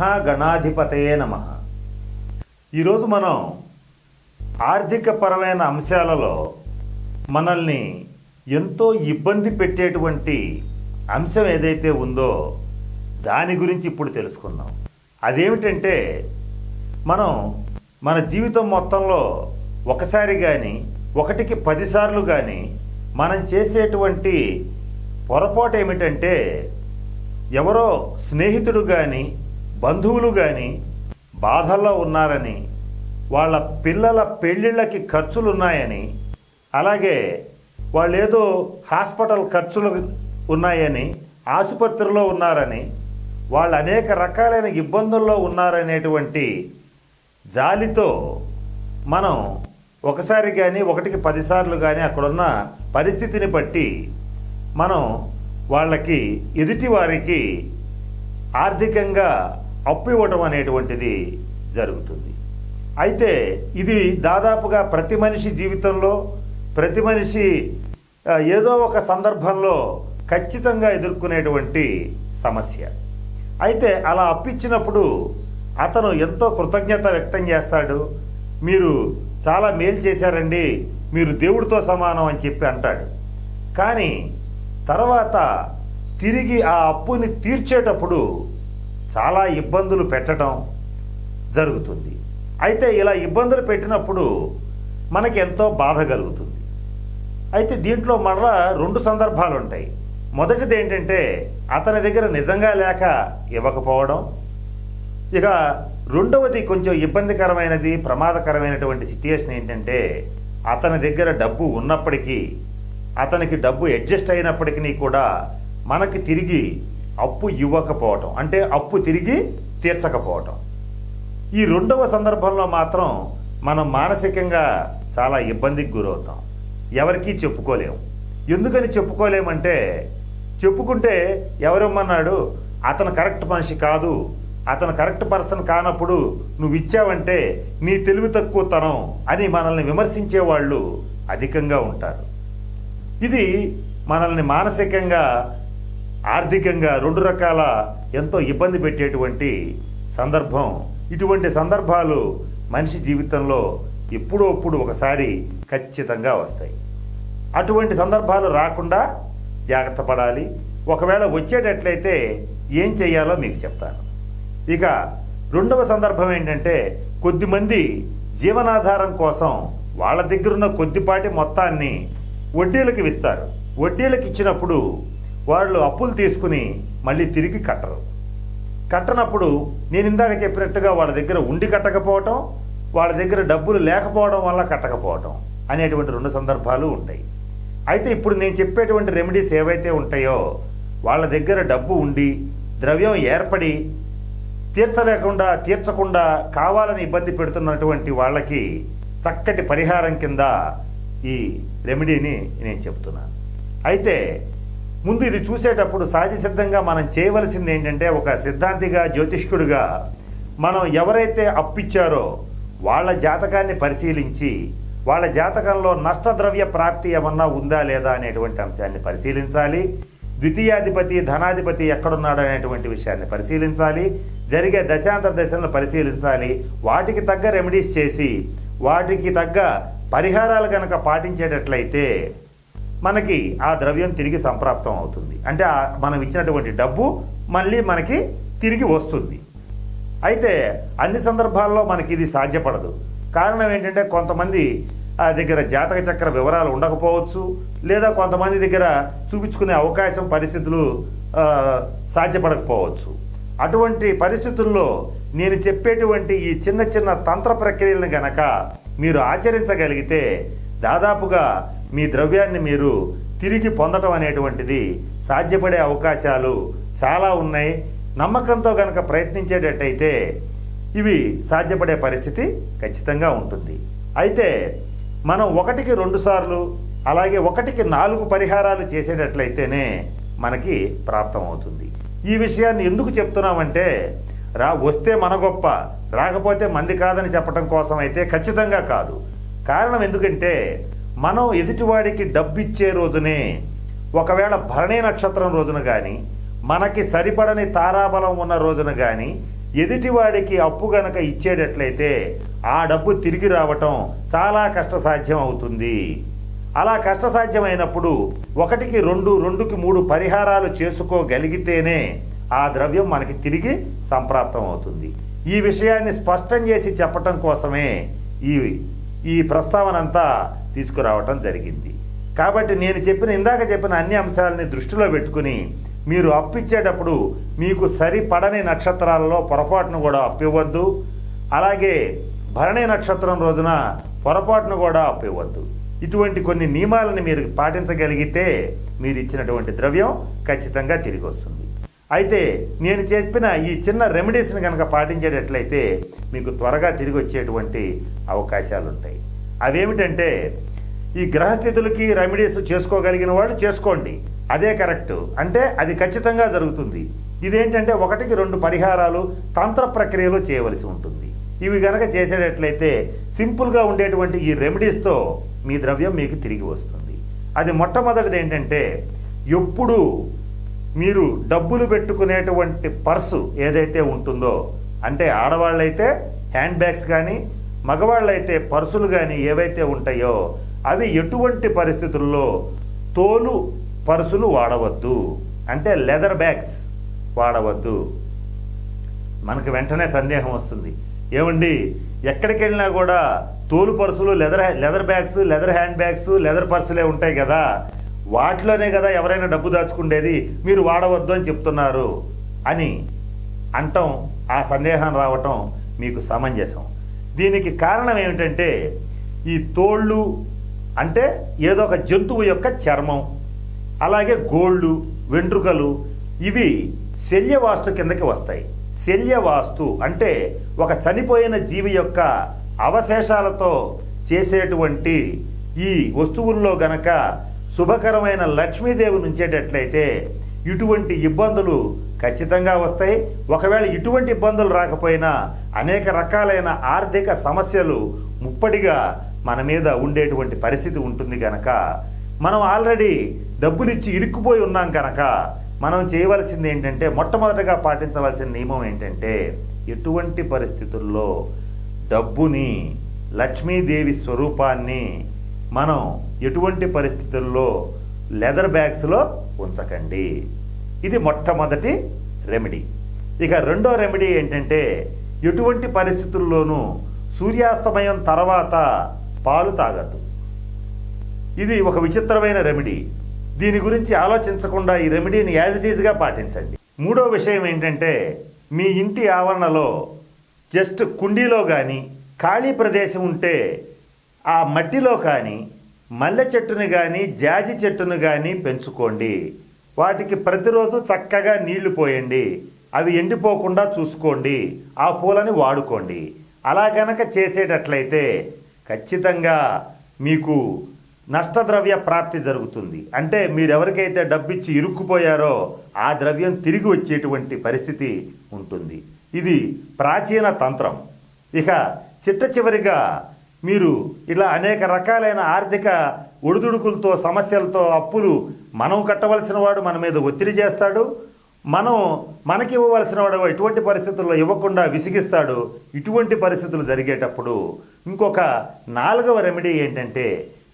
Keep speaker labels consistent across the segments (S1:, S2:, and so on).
S1: మహాగణాధిపతయే నమ. ఈరోజు మనం ఆర్థికపరమైన అంశాలలో మనల్ని ఎంతో ఇబ్బంది పెట్టేటువంటి అంశం ఏదైతే ఉందో దాని గురించి ఇప్పుడు తెలుసుకుందాం. అదేమిటంటే మనం మన జీవితం మొత్తంలో ఒకసారి కానీ ఒకటికి పదిసార్లు కానీ మనం చేసేటువంటి పొరపాటు ఏమిటంటే ఎవరో స్నేహితుడు కానీ బంధువులు కానీ బాధల్లో ఉన్నారని వాళ్ళ పిల్లల పెళ్ళిళ్ళకి ఖర్చులు ఉన్నాయని అలాగే వాళ్ళు ఏదో హాస్పిటల్ ఖర్చులు ఉన్నాయని ఆసుపత్రిలో ఉన్నారని వాళ్ళు అనేక రకాలైన ఇబ్బందుల్లో ఉన్నారనేటువంటి జాలితో మనం ఒకసారి కానీ ఒకటికి పదిసార్లు కానీ అక్కడున్న పరిస్థితిని బట్టి మనం వాళ్ళకి ఎదుటి వారికి ఆర్థికంగా అప్పు ఇవ్వటం అనేటువంటిది జరుగుతుంది. అయితే ఇది దాదాపుగా ప్రతి మనిషి జీవితంలో ప్రతి మనిషి ఏదో ఒక సందర్భంలో ఖచ్చితంగా ఎదుర్కొనేటువంటి సమస్య. అయితే అలా అప్పిచ్చినప్పుడు అతను ఎంతో కృతజ్ఞత వ్యక్తం చేస్తాడు మీరు చాలా మేలు చేశారండి మీరు దేవుడితో సమానం అని చెప్పి అంటాడు. కానీ తర్వాత తిరిగి ఆ అప్పుని తీర్చేటప్పుడు చాలా ఇబ్బందులు పెట్టడం జరుగుతుంది. అయితే ఇలా ఇబ్బందులు పెట్టినప్పుడు మనకి ఎంతో బాధ కలుగుతుంది. అయితే దీంట్లో మరలా రెండు సందర్భాలు ఉంటాయి. మొదటిది ఏంటంటే అతని దగ్గర నిజంగా లేక ఇవ్వకపోవడం. ఇక రెండవది కొంచెం ఇబ్బందికరమైనది ప్రమాదకరమైనటువంటి సిట్యుయేషన్ ఏంటంటే అతని దగ్గర డబ్బు ఉన్నప్పటికీ అతనికి డబ్బు అడ్జస్ట్ అయినప్పటికీ కూడా మనకి తిరిగి అప్పు ఇవ్వకపోవటం అంటే అప్పు తిరిగి తీర్చకపోవటం. ఈ రెండవ సందర్భంలో మాత్రం మనం మానసికంగా చాలా ఇబ్బందికి గురవుతాం. ఎవరికీ చెప్పుకోలేము ఎందుకని చెప్పుకోలేమంటే చెప్పుకుంటే ఎవరమ్మన్నాడు అతను కరెక్ట్ మనిషి కాదు. అతను కరెక్ట్ పర్సన్ కానప్పుడు నువ్వు ఇచ్చావంటే నీ తెలివి తక్కువతనం అని మనల్ని విమర్శించే వాళ్ళు అధికంగా ఉంటారు. ఇది మనల్ని మానసికంగా ఆర్థికంగా రెండు రకాల ఎంతో ఇబ్బంది పెట్టేటువంటి సందర్భం. ఇటువంటి సందర్భాలు మనిషి జీవితంలో ఎప్పుడో అప్పుడు ఒకసారి ఖచ్చితంగా వస్తాయి. అటువంటి సందర్భాలు రాకుండా జాగ్రత్త పడాలి. ఒకవేళ వచ్చేటట్లయితే ఏం చేయాలో మీకు చెప్తాను. ఇక రెండవ సందర్భం ఏంటంటే కొద్దిమంది జీవనాధారం కోసం వాళ్ళ దగ్గరున్న కొద్దిపాటి మొత్తాన్ని వడ్డీలకు ఇస్తారు వడ్డీలకు ఇచ్చినప్పుడు వాళ్ళు అప్పులు తీసుకుని మళ్ళీ తిరిగి కట్టరు. కట్టనప్పుడు నేను ఇందాక చెప్పినట్టుగా వాళ్ళ దగ్గర ఉండి కట్టకపోవటం వాళ్ళ దగ్గర డబ్బులు లేకపోవడం వల్ల కట్టకపోవటం అనేటువంటి రెండు సందర్భాలు ఉంటాయి. అయితే ఇప్పుడు నేను చెప్పేటువంటి రెమెడీస్ ఏవైతే ఉంటాయో వాళ్ళ దగ్గర డబ్బు ఉండి ద్రవ్యం ఏర్పడి తీర్చలేకుండా తీర్చకుండా కావాలని ఇబ్బంది పెడుతున్నటువంటి వాళ్ళకి చక్కటి పరిహారం కింద ఈ రెమెడీని నేను చెప్తున్నాను. అయితే ముందు ఇది చూసేటప్పుడు సహజ సిద్ధంగా మనం చేయవలసింది ఏంటంటే ఒక సిద్ధాంతిగా జ్యోతిష్కుడిగా మనం ఎవరైతే అప్పిచ్చారో వాళ్ళ జాతకాన్ని పరిశీలించి వాళ్ళ జాతకంలో నష్టద్రవ్య ప్రాప్తి ఏమన్నా ఉందా లేదా అనేటువంటి అంశాన్ని పరిశీలించాలి. ద్వితీయాధిపతి ధనాధిపతి ఎక్కడున్నాడు అనేటువంటి విషయాన్ని పరిశీలించాలి. జరిగే దశాంతర దశలను పరిశీలించాలి. వాటికి తగ్గ రెమెడీస్ చేసి వాటికి తగ్గ పరిహారాలు కనుక పాటించేటట్లయితే మనకి ఆ ద్రవ్యం తిరిగి సంప్రాప్తం అవుతుంది. అంటే మనం ఇచ్చినటువంటి డబ్బు మళ్ళీ మనకి తిరిగి వస్తుంది. అయితే అన్ని సందర్భాల్లో మనకి ఇది సాధ్యపడదు. కారణం ఏంటంటే కొంతమంది ఆ దగ్గర జాతక చక్ర వివరాలు ఉండకపోవచ్చు లేదా కొంతమంది దగ్గర చూపించుకునే అవకాశం పరిస్థితులు సాధ్యపడకపోవచ్చు. అటువంటి పరిస్థితుల్లో నేను చెప్పేటువంటి ఈ చిన్న చిన్న తంత్ర ప్రక్రియలను గనక మీరు ఆచరించగలిగితే దాదాపుగా మీ ద్రవ్యాన్ని మీరు తిరిగి పొందటం అనేటువంటిది సాధ్యపడే అవకాశాలు చాలా ఉన్నాయి. నమ్మకంతో కనుక ప్రయత్నించేటట్టయితే ఇవి సాధ్యపడే పరిస్థితి ఖచ్చితంగా ఉంటుంది. అయితే మనం ఒకటికి రెండు సార్లు అలాగే ఒకటికి నాలుగు పరిహారాలు చేసేటట్లయితేనే మనకి ప్రాప్తం అవుతుంది. ఈ విషయాన్ని ఎందుకు చెప్తున్నామంటే రా వస్తే మన గొప్ప రాకపోతే మంది కాదని చెప్పడం కోసం అయితే ఖచ్చితంగా కాదు. కారణం ఎందుకంటే మనం ఎదుటివాడికి డబ్బు ఇచ్చే రోజునే ఒకవేళ భరణి నక్షత్రం రోజున కానీ మనకి సరిపడని తారాబలం ఉన్న రోజున కానీ ఎదుటివాడికి అప్పు గనక ఇచ్చేటట్లయితే ఆ డబ్బు తిరిగి రావటం చాలా కష్టసాధ్యం అవుతుంది. అలా కష్టసాధ్యమైనప్పుడు ఒకటికి రెండు రెండుకి మూడు పరిహారాలు చేసుకోగలిగితేనే ఆ ద్రవ్యం మనకి తిరిగి సంప్రాప్తం అవుతుంది. ఈ విషయాన్ని స్పష్టం చేసి చెప్పటం కోసమే ఈ ఈ ప్రస్తావన అంతా తీసుకురావటం జరిగింది. కాబట్టి నేను చెప్పిన ఇందాక చెప్పిన అన్ని అంశాలని దృష్టిలో పెట్టుకుని మీరు అప్పిచ్చేటప్పుడు మీకు సరిపడని నక్షత్రాలలో పొరపాటును కూడా అప్పివ్వద్దు అలాగే భరణి నక్షత్రం రోజున పొరపాటును కూడా అప్పివ్వద్దు ఇటువంటి కొన్ని నియమాలను మీరు పాటించగలిగితే మీరు ఇచ్చినటువంటి ద్రవ్యం ఖచ్చితంగా తిరిగి వస్తుంది. అయితే నేను చెప్పిన ఈ చిన్న రెమెడీస్ని కనుక పాటించేటట్లయితే మీకు త్వరగా తిరిగి వచ్చేటువంటి అవకాశాలు ఉంటాయి అవేమిటంటే ఈ గ్రహస్థితులకి రెమెడీస్ చేసుకోగలిగిన వాళ్ళు చేసుకోండి. అదే కరెక్ట్. అంటే అది ఖచ్చితంగా జరుగుతుంది. ఇదేంటంటే ఒకటికి రెండు పరిహారాలు తంత్ర ప్రక్రియలో చేయవలసి ఉంటుంది. ఇవి గనక చేసేటట్లయితే సింపుల్గా ఉండేటువంటి ఈ రెమెడీస్తో మీ ద్రవ్యం మీకు తిరిగి వస్తుంది. అది మొట్టమొదటిది ఏంటంటే ఎప్పుడు మీరు డబ్బులు పెట్టుకునేటువంటి పర్సు ఏదైతే ఉంటుందో అంటే ఆడవాళ్ళైతే హ్యాండ్ బ్యాగ్స్ కానీ మగవాళ్ళైతే పర్సులు కానీ ఏవైతే ఉంటాయో అవి ఎటువంటి పరిస్థితుల్లో తోలు పర్సులు వాడవద్దు. అంటే లెదర్ బ్యాగ్స్ వాడవద్దు. మనకు వెంటనే సందేహం వస్తుంది. ఏమండి ఎక్కడికి వెళ్ళినా కూడా తోలు పర్సులు leather leather bags leather handbags leather పర్సులే ఉంటాయి కదా. వాటిలోనే కదా ఎవరైనా డబ్బు దాచుకుండేది మీరు వాడవద్దు అని చెప్తున్నారు అని అంటం. ఆ సందేహం రావటం మీకు సమంజసం. దీనికి కారణం ఏమిటంటే ఈ తోళ్ళు అంటే ఏదో ఒక జంతువు యొక్క చర్మం అలాగే గోళ్ళు వెంట్రుకలు ఇవి శల్యవాస్తు కిందకి వస్తాయి. శల్యవాస్తు అంటే ఒక చనిపోయిన జీవి యొక్క అవశేషాలతో చేసేటువంటి ఈ వస్తువుల్లో గనక శుభకరమైన లక్ష్మీదేవి ఉంచేటట్లయితే ఇటువంటి ఇబ్బందులు ఖచ్చితంగా వస్తాయి. ఒకవేళ ఇటువంటి ఇబ్బందులు రాకపోయినా అనేక రకాలైన ఆర్థిక సమస్యలు ముప్పటిగా మన మీద ఉండేటువంటి పరిస్థితి ఉంటుంది కనుక మనం ఆల్రెడీ డబ్బులు ఇచ్చి ఇరుక్కుపోయి ఉన్నాం కనుక మనం చేయవలసింది ఏంటంటే మొట్టమొదటగా పాటించవలసిన నియమం ఏంటంటే ఎటువంటి పరిస్థితుల్లో డబ్బుని లక్ష్మీదేవి స్వరూపాన్ని మనం ఎటువంటి పరిస్థితుల్లో లెదర్ బ్యాగ్స్లో ఉంచకండి. ఇది మొట్టమొదటి రెమెడీ ఇక రెండో రెమెడీ ఏంటంటే ఎటువంటి పరిస్థితుల్లోనూ సూర్యాస్తమయం తర్వాత పాలు తాగద్దు. ఇది ఒక విచిత్రమైన రెమెడీ దీని గురించి ఆలోచించకుండా ఈ రెమెడీని యాజ్ ఇట్ ఈజ్గా పాటించండి. మూడో విషయం ఏంటంటే మీ ఇంటి ఆవరణలో జస్ట్ కుండీలో కానీ ఖాళీ ప్రదేశం ఉంటే ఆ మట్టిలో కానీ మల్లె చెట్టుని కానీ జాజి చెట్టును కానీ పెంచుకోండి. వాటికి ప్రతిరోజు చక్కగా నీళ్ళు పోయండి. అవి ఎండిపోకుండా చూసుకోండి. ఆ పూలని వాడుకోండి. అలా గనక చేసేటట్లయితే ఖచ్చితంగా మీకు నష్టద్రవ్య ప్రాప్తి జరుగుతుంది. అంటే మీరెవరికైతే డబ్బిచ్చి ఇరుక్కుపోయారో ఆ ద్రవ్యం తిరిగి వచ్చేటువంటి పరిస్థితి ఉంటుంది. ఇది ప్రాచీన తంత్రం. ఇక చిట్ట చివరిగా మీరు ఇలా అనేక రకాలైన ఆర్థిక ఒడిదుడుకులతో సమస్యలతో అప్పులు మనం కట్టవలసిన వాడు మన మీద ఒత్తిడి చేస్తాడు. మనం మనకి ఇవ్వవలసిన వాడు ఎటువంటి పరిస్థితుల్లో ఇవ్వకుండా విసిగిస్తాడు. ఇటువంటి పరిస్థితులు జరిగేటప్పుడు ఇంకొక నాలుగవ రెమెడీ ఏంటంటే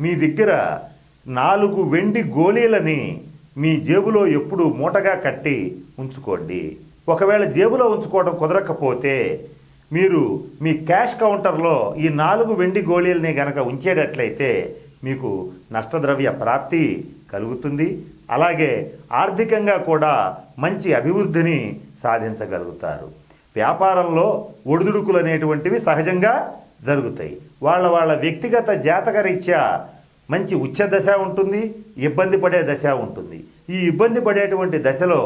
S1: మీ దగ్గర నాలుగు వెండి గోళీలని మీ జేబులో ఎప్పుడు మూటగా కట్టి ఉంచుకోండి. ఒకవేళ జేబులో ఉంచుకోవడం కుదరకపోతే మీరు మీ క్యాష్ కౌంటర్లో ఈ నాలుగు వెండి గోళీలని గనక ఉంచేటట్లయితే మీకు నష్టద్రవ్య ప్రాప్తి కలుగుతుంది. అలాగే ఆర్థికంగా కూడా మంచి అభివృద్ధిని సాధించగలుగుతారు. వ్యాపారంలో ఒడిదుడుకులు అనేటువంటివి సహజంగా జరుగుతాయి. వాళ్ళ వాళ్ళ వ్యక్తిగత జాతకరీత్యా మంచి ఉచ్చ దశ ఉంటుంది ఇబ్బంది పడే దశ ఉంటుంది. ఈ ఇబ్బంది పడేటువంటి దశలో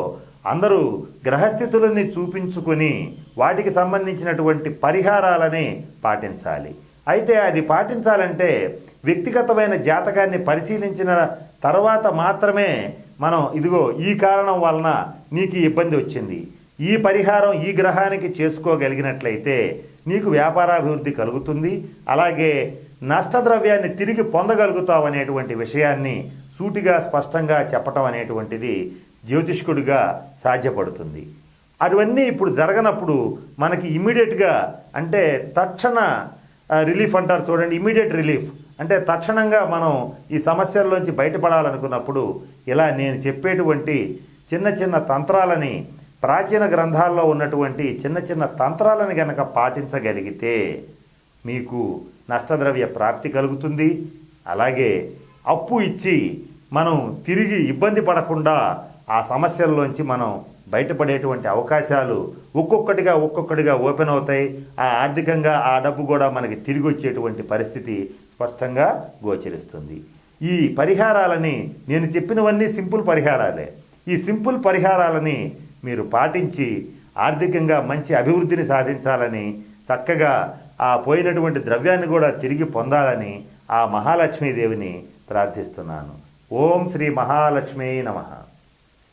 S1: అందరూ గ్రహస్థితులని చూపించుకొని వాటికి సంబంధించినటువంటి పరిహారాలని పాటించాలి. అయితే అది పాటించాలంటే వ్యక్తిగతమైన జాతకాన్ని పరిశీలించిన తర్వాత మాత్రమే మనం ఇదిగో ఈ కారణం వలన నీకు ఇబ్బంది వచ్చింది. ఈ పరిహారం ఈ గ్రహానికి చేసుకోగలిగినట్లయితే నీకు వ్యాపారాభివృద్ధి కలుగుతుంది. అలాగే నష్టద్రవ్యాన్ని తిరిగి పొందగలుగుతావు అనేటువంటి విషయాన్ని సూటిగా స్పష్టంగా చెప్పటం అనేటువంటిది జ్యోతిష్కుడిగా సాధ్యపడుతుంది. అవన్నీ ఇప్పుడు జరగనప్పుడు మనకి ఇమీడియట్గా అంటే తక్షణ రిలీఫ్ అంటారు చూడండి ఇమీడియట్ రిలీఫ్. అంటే తక్షణంగా మనం ఈ సమస్యల్లోంచి బయటపడాలనుకున్నప్పుడు ఇలా నేను చెప్పేటువంటి చిన్న చిన్న తంత్రాలని ప్రాచీన గ్రంథాల్లో ఉన్నటువంటి చిన్న చిన్న తంత్రాలను గనక పాటించగలిగితే మీకు నష్టద్రవ్య ప్రాప్తి కలుగుతుంది. అలాగే అప్పు ఇచ్చి మనం తిరిగి ఇబ్బంది పడకుండా ఆ సమస్యల్లోంచి మనం బయటపడేటువంటి అవకాశాలు ఒక్కొక్కటిగా ఒక్కొక్కటిగా ఓపెన్ అవుతాయి. ఆ ఆర్థికంగా ఆ డబ్బు కూడా మనకి తిరిగి వచ్చేటువంటి పరిస్థితి స్పష్టంగా గోచరిస్తుంది. ఈ పరిహారాలని నేను చెప్పినవన్నీ సింపుల్ పరిహారాలే. ఈ సింపుల్ పరిహారాలని మీరు పాటించి ఆర్థికంగా మంచి అభివృద్ధిని సాధించాలని చక్కగా ఆ పోయినటువంటి ద్రవ్యాన్ని కూడా తిరిగి పొందాలని ఆ మహాలక్ష్మీదేవిని ప్రార్థిస్తున్నాను. ఓం శ్రీ మహాలక్ష్మీ నమః.